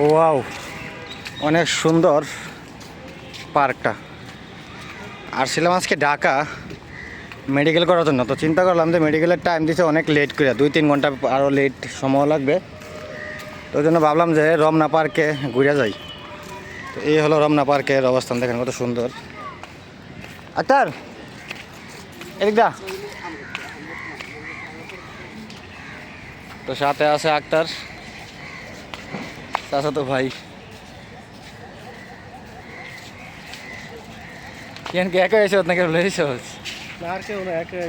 Wow, অনেক সুন্দর পার্কটা। আসছিলাম আজকে ঢাকা মেডিকেল করার জন্য, তো চিন্তা করলাম যে মেডিকেলের টাইম দিচ্ছে অনেক লেট করে, দুই তিন ঘণ্টা আরও লেট সময় লাগবে। তো ওই জন্য ভাবলাম যে রমনা পার্কে ঘুরে যাই। তো এই হলো রমনা পার্কের অবস্থান, দেখেন কত সুন্দর। আক্তার, এদিক দা। তো সাথে আছে আক্তার। চাচা তো ভাই। কেন কে একা এসে নাকি লইছ আর কেউ না একে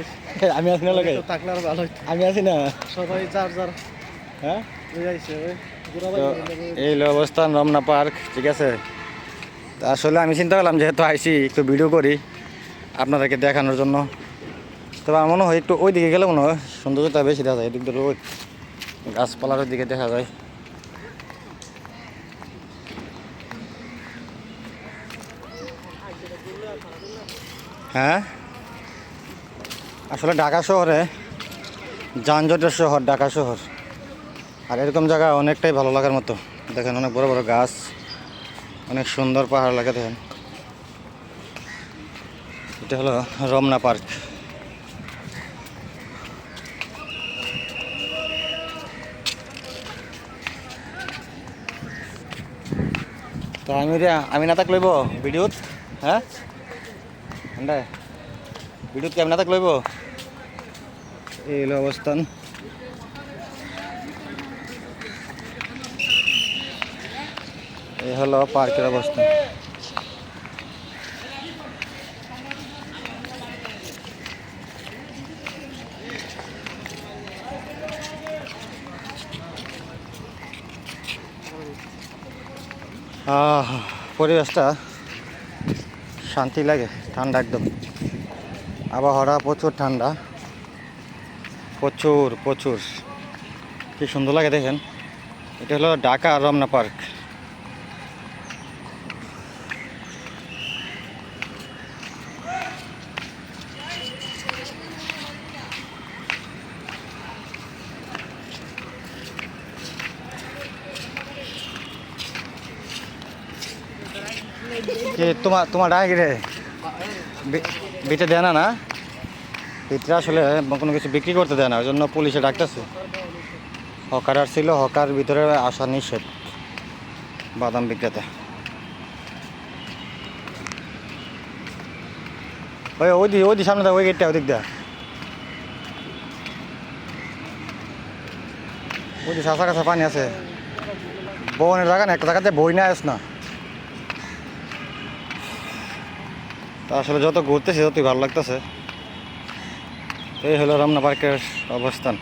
আমি আছি না লাগে? থাকলে আর ভালো হইতো। আমি আছি না? সবাই যার যার। হ্যাঁ? এই অবস্থান রমনা পার্ক ঠিক আছে? আসলে আমি চিন্তা করলাম যেহেতু আইসি একটু ভিডিও করি আপনাদেরকে দেখানোর জন্য। তবে আমার মনে হয় একটু ওই দিকে গেলে মনে হয় সৌন্দর্যটা বেশি দেখা যায় এদিক দিয়ে ওই গাছপালার দিকে দেখা যায়। হ্যাঁ? আসলে ঢাকা শহরে যানজটের শহর, ঢাকা শহর। আর এরকম জায়গা অনেকটাই ভালো লাগার মতো। দেখেন অনেক বড় বড় গাছ, অনেক সুন্দর পাহাড় লাগে দেখেন। এটা হলো রমনা পার্ক। তো আমি আমি না তাক ভিডিওত? হ্যাঁ? আন্ডা ভিডিওত কি আমি না তাক লইব? এই হলো অবস্থান। এই হলো পার্কের অবস্থা আহ, পরিবেশটা শান্তি লাগে। ঠান্ডা একদম। আবহাওয়াটা প্রচুর ঠান্ডা। প্রচুর প্রচুর। কি সুন্দর লাগে দেখেন। এটা হলো ঢাকা রমনা পার্ক। তোমার তোমার ডাকি রে? বিটে দেয় না না? বিটটা আসলে কোনো কিছু বিক্রি করতে দেয় না, ওই জন্য পুলিশে ডাকতেছে। হকার আর ছিল হকার ভিতরে আসা নিষেধ, বাদাম বিক্রেতা। ওই ওই দি ওই দি, সামনে ওই গেটটা, ওদিক দা ওই দি সাঁচা কাছা পানি আছে। বনের জায়গা না, একটা জায়গাতে বই না আস না। তা আসলে যত ঘুরতেছি ততই ভালো লাগতেছে। এই হলো রমনা পার্কের অবস্থান।